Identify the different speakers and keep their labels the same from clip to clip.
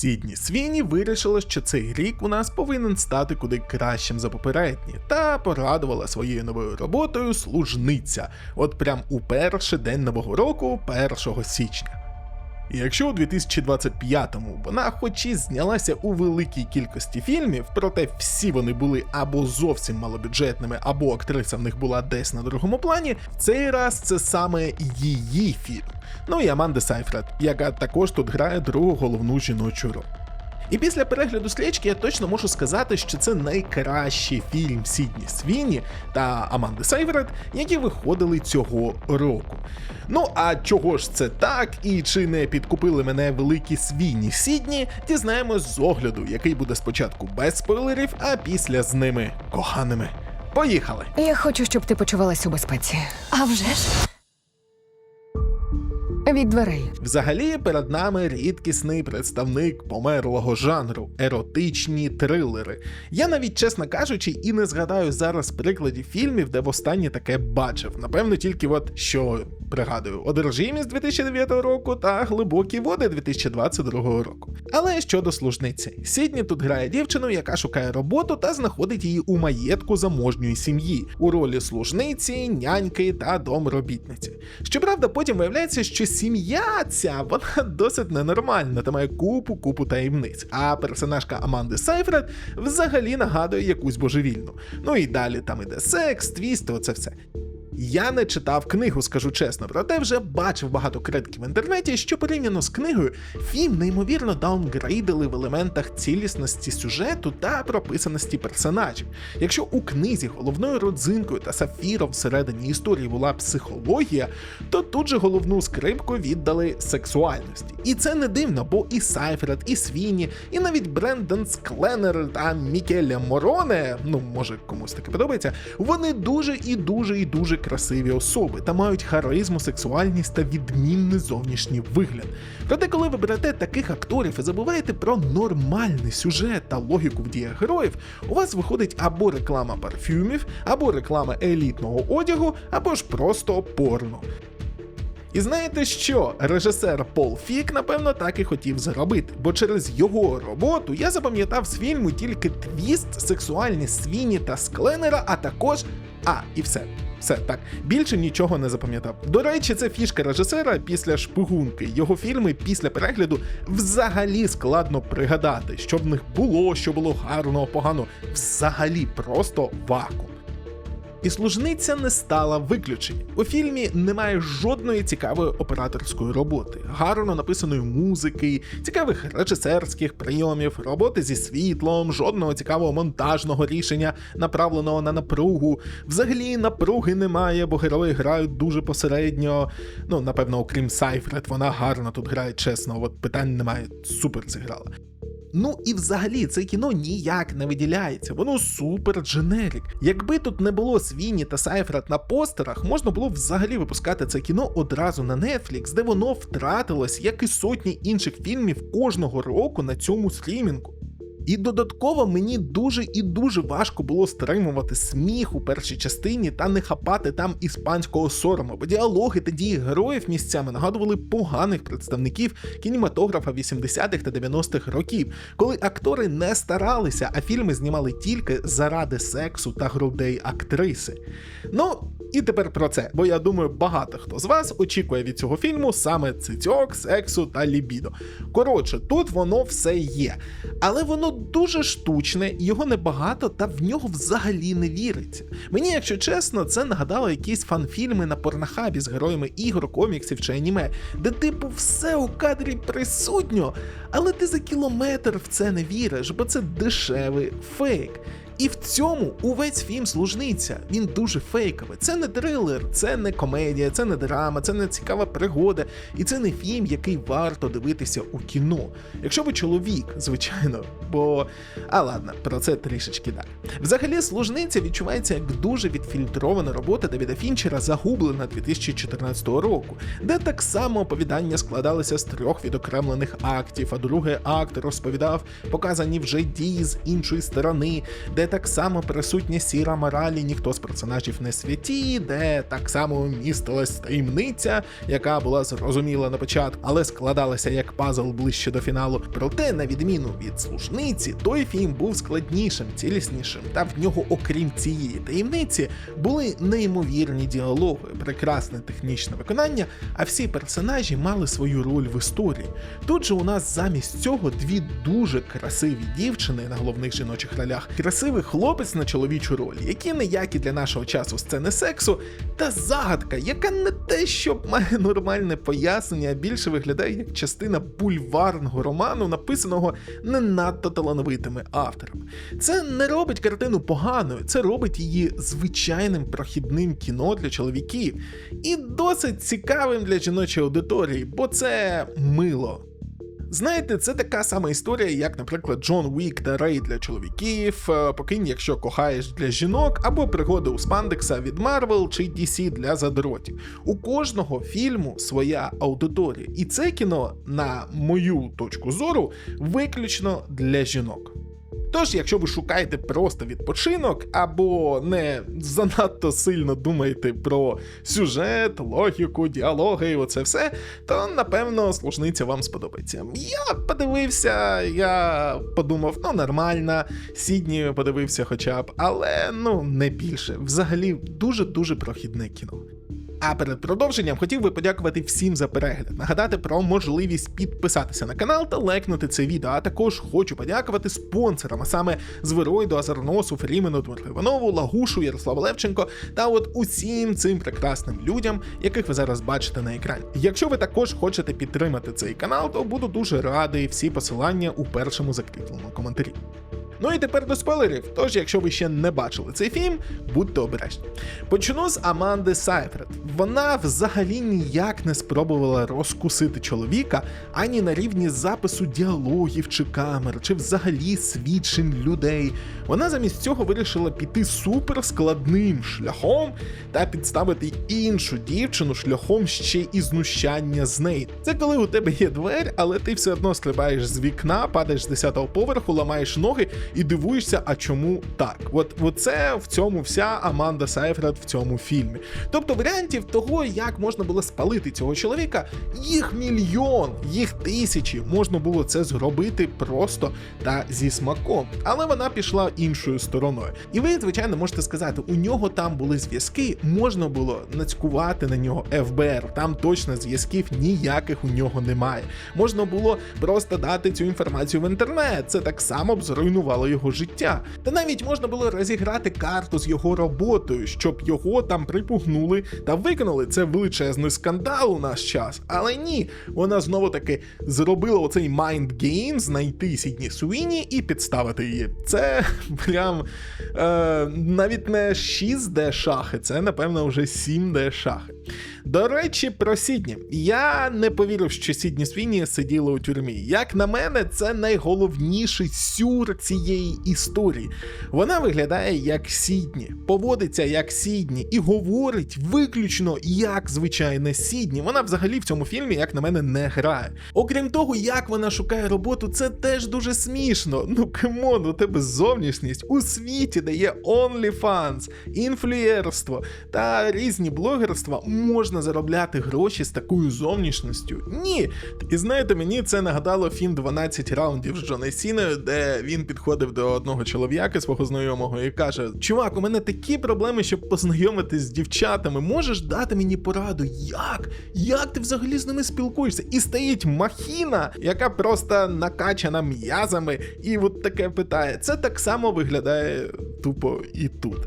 Speaker 1: Сідні Свіні вирішила, що цей рік у нас повинен стати куди кращим за попередні, та порадувала своєю новою роботою служниця, от прям у перший день нового року, 1 січня. І якщо у 2025-му вона хоч і знялася у великій кількості фільмів, проте всі вони були або зовсім малобюджетними, або актриса в них була десь на другому плані, в цей раз це саме її фільм. Ну і Аманда Сайфред, яка також тут грає другу головну жіночу роль. І після перегляду слідчки я точно можу сказати, що це найкращий фільм Сідні Свіні та Аманди Сайфред, які виходили цього року. Ну а чого ж це так, і чи не підкупили мене великі свіні Сідні, дізнаємось з огляду, який буде спочатку без спойлерів, а після з ними коханими. Поїхали!
Speaker 2: Я хочу, щоб ти почувалась у безпеці.
Speaker 3: А вже ж.
Speaker 2: Від дверей.
Speaker 1: Взагалі перед нами рідкісний представник померлого жанру еротичні трилери. Я навіть, чесно кажучи, і не згадаю зараз прикладів фільмів, де востаннє таке бачив. Напевно, тільки от що пригадую: одержимість 2009 року та глибокі води 2022 року. Але щодо служниці, Сідні тут грає дівчину, яка шукає роботу та знаходить її у маєтку заможньої сім'ї у ролі служниці, няньки та домробітниці. Щоправда, потім виявляється, що сім'я ця вона досить ненормальна та має купу купу таємниць. А персонажка Аманди Сайфред взагалі нагадує якусь божевільну. Ну і далі там іде секс, твіст, оце все. Я не читав книгу, скажу чесно, проте вже бачив багато критиків в інтернеті, що порівняно з книгою, фільм неймовірно даунгрейдили в елементах цілісності сюжету та прописаності персонажів. Якщо у книзі головною родзинкою та сафіром всередині історії була психологія, то тут же головну скрипку віддали сексуальності. І це не дивно, бо і Сайфред, і Свіні, і навіть Брендон Скленер та Мікеля Мороне, ну може комусь таке подобається, вони дуже і дуже і дуже красиві особи та мають харизму, сексуальність та відмінний зовнішній вигляд. Проте, коли ви берете таких акторів і забуваєте про нормальний сюжет та логіку в діях героїв, у вас виходить або реклама парфюмів, або реклама елітного одягу, або ж просто порно. І знаєте що? Режисер Пол Фік, напевно, так і хотів зробити, бо через його роботу я запам'ятав з фільму тільки твіст, сексуальні свіні та скленера, а також. А, і все. Все так, більше нічого не запам'ятав. До речі, це фішка режисера після шпигунки. Його фільми після перегляду взагалі складно пригадати, що в них було, що було гарно, погано. Взагалі просто вакуум. І служниця не стала виключенням. У фільмі немає жодної цікавої операторської роботи, гарно написаної музики, цікавих режисерських прийомів, роботи зі світлом, жодного цікавого монтажного рішення, направленого на напругу. Взагалі напруги немає, бо герої грають дуже посередньо. Ну, напевно, окрім Сайфред, вона гарно тут грає чесно, от питань немає, супер зіграла. Ну і взагалі це кіно ніяк не виділяється, воно супер дженерік. Якби тут не було Свіні та Сайфред на постерах, можна було взагалі випускати це кіно одразу на Netflix, де воно втратилось, як і сотні інших фільмів кожного року на цьому стрімінгу. І додатково мені дуже і дуже важко було стримувати сміх у першій частині та не хапати там іспанського сорому, бо діалоги та дії героїв місцями нагадували поганих представників кінематографа 80-х та 90-х років, коли актори не старалися, а фільми знімали тільки заради сексу та грудей актриси. Ну і тепер про це, бо я думаю, багато хто з вас очікує від цього фільму саме цицьок, сексу та лібідо. Коротше, тут воно все є, але воно дуже штучне, його небагато, та в нього взагалі не віриться. Мені, якщо чесно, це нагадало якісь фанфільми на порнохабі з героями ігор, коміксів чи аніме, де типу все у кадрі присутньо, але ти за кілометр в це не віриш, бо це дешевий фейк. І в цьому увесь фільм служниця. Він дуже фейковий. Це не трилер, це не комедія, це не драма, це не цікава пригода. І це не фільм, який варто дивитися у кіно. Якщо ви чоловік, звичайно, бо. А ладно, про це трішечки далі. Взагалі, служниця відчувається як дуже відфільтрована робота Давіда Фінчера, загублена 2014 року, де так само оповідання складалися з трьох відокремлених актів, а другий акт розповідав показані вже дії з іншої сторони, де так само присутня сіра мораль, і ніхто з персонажів не святі, де так само містилась таємниця, яка була зрозуміла на початку, але складалася як пазл ближче до фіналу. Проте, на відміну від служниці, той фільм був складнішим, ціліснішим, та в нього, окрім цієї таємниці, були неймовірні діалоги, прекрасне технічне виконання, а всі персонажі мали свою роль в історії. Тут же у нас замість цього дві дуже красиві дівчини на головних жіночих ролях, красивий хлопець на чоловічу роль, які ніякі для нашого часу сцени сексу, та загадка, яка не те, щоб має нормальне пояснення, а більше виглядає як частина бульварного роману, написаного не надто талановитими авторами. Це не робить картину поганою, це робить її звичайним прохідним кіно для чоловіків і досить цікавим для жіночої аудиторії, бо це мило. Знаєте, це така сама історія, як, наприклад, Джон Уік та Рей для чоловіків, е, покинь, якщо кохаєш для жінок, або пригоди у Спандекса від Марвел чи DC для задротів. У кожного фільму своя аудиторія, і це кіно, на мою точку зору, виключно для жінок. Тож, якщо ви шукаєте просто відпочинок або не занадто сильно думаєте про сюжет, логіку, діалоги і оце все, то напевно служниця вам сподобається. Я подивився, я подумав, ну нормально, Сідні подивився хоча б, але ну не більше. Взагалі дуже-дуже прохідне кіно. А перед продовженням хотів би подякувати всім за перегляд, нагадати про можливість підписатися на канал та лайкнути це відео. А також хочу подякувати спонсорам, а саме Зверойду, Азерносу, Фрімену, Дмитру Іванову, Лагушу, Ярославу Левченко та от усім цим прекрасним людям, яких ви зараз бачите на екрані. Якщо ви також хочете підтримати цей канал, то буду дуже радий. Всі посилання у першому закріпленому коментарі. Ну і тепер до спойлерів. Тож, якщо ви ще не бачили цей фільм, будьте обережні. Почну з Аманди Сайфред. Вона взагалі ніяк не спробувала розкусити чоловіка ані на рівні запису діалогів чи камер, чи взагалі свідчень людей. Вона замість цього вирішила піти суперскладним шляхом та підставити іншу дівчину шляхом ще і знущання з неї. Це коли у тебе є двері, але ти все одно стрибаєш з вікна, падаєш з 10-го поверху, ламаєш ноги і дивуєшся, а чому так? От, от це в цьому вся Аманда Сайфред в цьому фільмі. Тобто варіантів того, як можна було спалити цього чоловіка, їх мільйон, їх тисячі. Можна було це зробити просто та зі смаком. Але вона пішла іншою стороною. І ви, звичайно, можете сказати, у нього там були зв'язки, можна було нацькувати на нього ФБР. Там точно зв'язків ніяких у нього немає. Можна було просто дати цю інформацію в інтернет. Це так само б зруйнувало його життя. Та навіть можна було розіграти карту з його роботою, щоб його там припугнули та виконали. Це величезний скандал у наш час. Але ні, вона знову таки зробила оцей mind game, знайти Сідні Суїні і підставити її. Це прям е, навіть не 6D шахи, це напевно вже 7D шахи. До речі, про Сідні. Я не повірив, що Сідні Свіні сиділа у тюрмі. Як на мене, це найголовніший сюр цієї історії. Вона виглядає як Сідні, поводиться як Сідні і говорить виключно як звичайне Сідні. Вона взагалі в цьому фільмі, як на мене, не грає. Окрім того, як вона шукає роботу, це теж дуже смішно. Ну камон, у тебе зовнішність у світі, де є OnlyFans, інфлюєрство та різні блогерства, можна заробляти гроші з такою зовнішністю. Ні. І знаєте, мені це нагадало фільм 12 раундів з Джоном Сіною, де він підходив до одного чоловіка свого знайомого і каже: Чувак, у мене такі проблеми, щоб познайомитись з дівчатами. Можеш дати мені пораду? Як? Як ти взагалі з ними спілкуєшся? І стоїть махіна, яка просто накачана м'язами, і от таке питає. Це так само виглядає тупо і тут.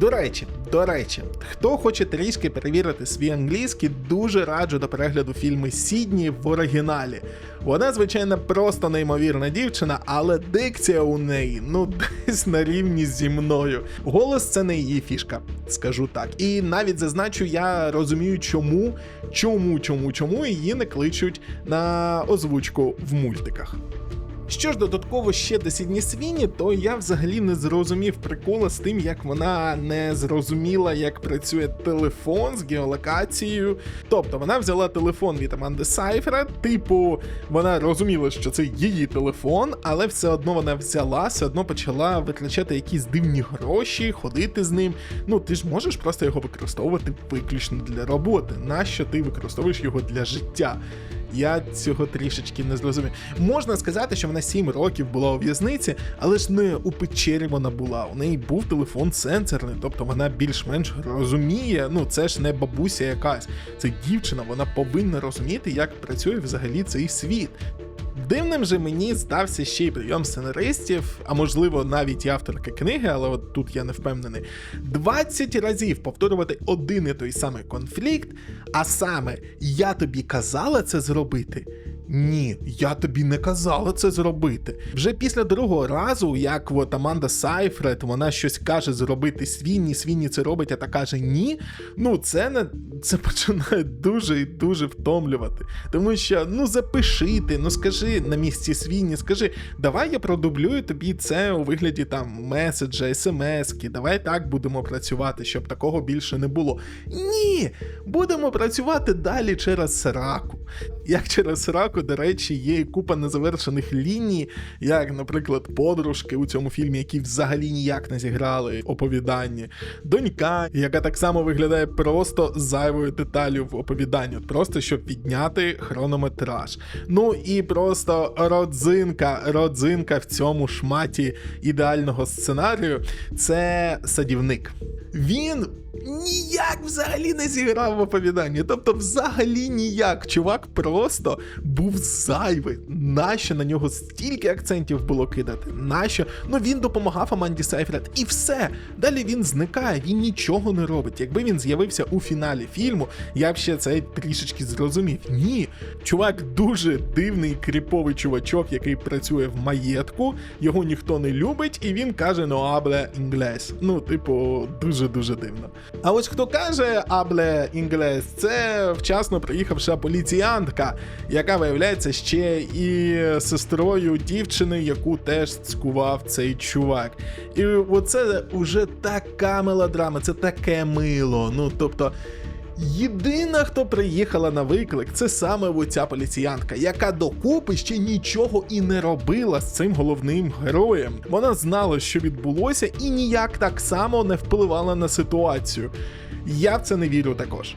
Speaker 1: До речі, до речі, хто хоче трішки перевірити свій англійський, дуже раджу до перегляду фільми Сідні в оригіналі. Вона, звичайно, просто неймовірна дівчина, але дикція у неї ну десь на рівні зі мною. Голос це не її фішка, скажу так. І навіть зазначу, я розумію, чому, чому, чому, чому її не кличуть на озвучку в мультиках. Що ж додатково ще до Сідні Свіні, то я взагалі не зрозумів прикола з тим, як вона не зрозуміла, як працює телефон з геолокацією. Тобто вона взяла телефон від Аманди Сайфера, типу, вона розуміла, що це її телефон, але все одно вона взяла, все одно почала витрачати якісь дивні гроші, ходити з ним. Ну, ти ж можеш просто його використовувати виключно для роботи. Нащо ти використовуєш його для життя? Я цього трішечки не зрозумів. Можна сказати, що вона 7 років була у в'язниці, але ж не у печері вона була. У неї був телефон сенсорний, тобто вона більш-менш розуміє. Ну це ж не бабуся якась, це дівчина, вона повинна розуміти, як працює взагалі цей світ. Дивним же мені здався ще й прийом сценаристів, а можливо навіть і авторки книги, але от тут я не впевнений. 20 разів повторювати один і той самий конфлікт, а саме я тобі казала це зробити. Ні, я тобі не казала це зробити. Вже після другого разу, як от Аманда Сайфред, вона щось каже зробити Свінні, Свінні це робить, а та каже ні. Ну, це не це починає дуже і дуже втомлювати. Тому що ну запиши ти, ну скажи на місці Свінні, скажи, давай я продублюю тобі це у вигляді там меседжа, смски, давай так будемо працювати, щоб такого більше не було. Ні, будемо працювати далі через сраку. Як через сраку, до речі, є купа незавершених ліній, як, наприклад, подружки у цьому фільмі, які взагалі ніяк не зіграли оповіданні, донька, яка так само виглядає просто зайвою деталю в оповіданні, просто щоб підняти хронометраж. Ну і просто родзинка, родзинка в цьому шматі ідеального сценарію це садівник. Він ніяк взагалі не зіграв в оповіданні. Тобто, взагалі ніяк. Чувак просто був зайвий. Нащо на нього стільки акцентів було кидати? Нащо? Ну він допомагав Аманді Сайфред, і все. Далі він зникає, він нічого не робить. Якби він з'явився у фіналі фільму, я б ще це трішечки зрозумів. Ні, чувак дуже дивний кріповий чувачок, який працює в маєтку, його ніхто не любить, і він каже: ну абле інглес. Ну, типу, дуже дуже дивно. А ось хто каже абле інглес, це вчасно приїхавша поліціянтка, яка виявляється ще і сестрою дівчини, яку теж цькував цей чувак. І оце вже така мелодрама, це таке мило. Ну тобто. Єдина, хто приїхала на виклик, це саме оця поліціянка, яка докупи ще нічого і не робила з цим головним героєм. Вона знала, що відбулося, і ніяк так само не впливала на ситуацію. Я в це не вірю також.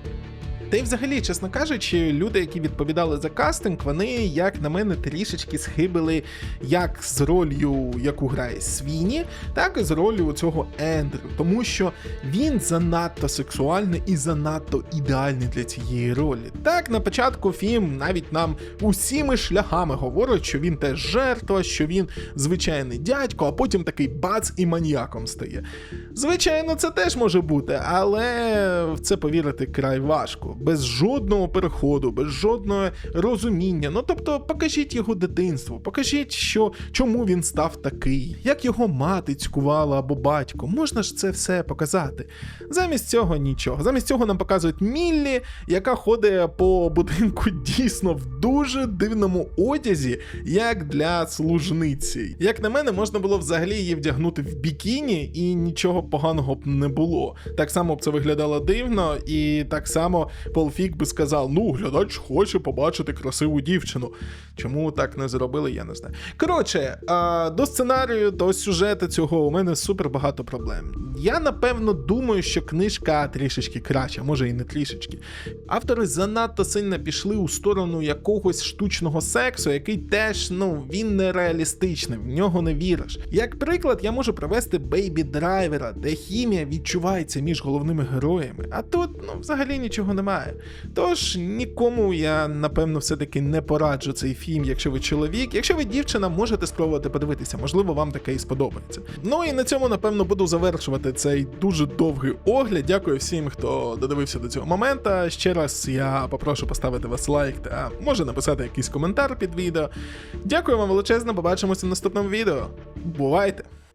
Speaker 1: Та й взагалі, чесно кажучи, люди, які відповідали за кастинг, вони, як на мене, трішечки схибили як з ролью, яку грає Свіні, так і з ролью цього Ендрю, тому що він занадто сексуальний і занадто ідеальний для цієї ролі. Так, на початку фільм навіть нам усіми шляхами говорить, що він теж жертва, що він звичайний дядько, а потім такий бац і маніяком стає. Звичайно, це теж може бути, але в це повірити край важко без жодного переходу, без жодного розуміння. Ну тобто, покажіть його дитинство, покажіть, що чому він став такий, як його мати цькувала або батько. Можна ж це все показати. Замість цього нічого. Замість цього нам показують Міллі, яка ходить по будинку дійсно в дуже дивному одязі, як для служниці. Як на мене, можна було взагалі її вдягнути в бікіні, і нічого поганого б не було. Так само б це виглядало дивно, і так само Пол Фік би сказав: ну, глядач хоче побачити красиву дівчину. Чому так не зробили, я не знаю. Коротше, до сценарію, до сюжету цього у мене супер багато проблем. Я напевно думаю, що книжка трішечки краща, може і не трішечки. Автори занадто сильно пішли у сторону якогось штучного сексу, який теж, ну, він нереалістичний, в нього не віриш. Як приклад, я можу привести Бейбі Драйвера, де хімія відчувається між головними героями, а тут ну, взагалі нічого немає. Тож нікому я напевно все-таки не пораджу цей фільм, якщо ви чоловік. Якщо ви дівчина, можете спробувати подивитися, можливо, вам таке і сподобається. Ну і на цьому, напевно, буду завершувати цей дуже довгий огляд. Дякую всім, хто додивився до цього моменту. Ще раз я попрошу поставити вас лайк та може написати якийсь коментар під відео. Дякую вам величезно, побачимося в наступному відео. Бувайте!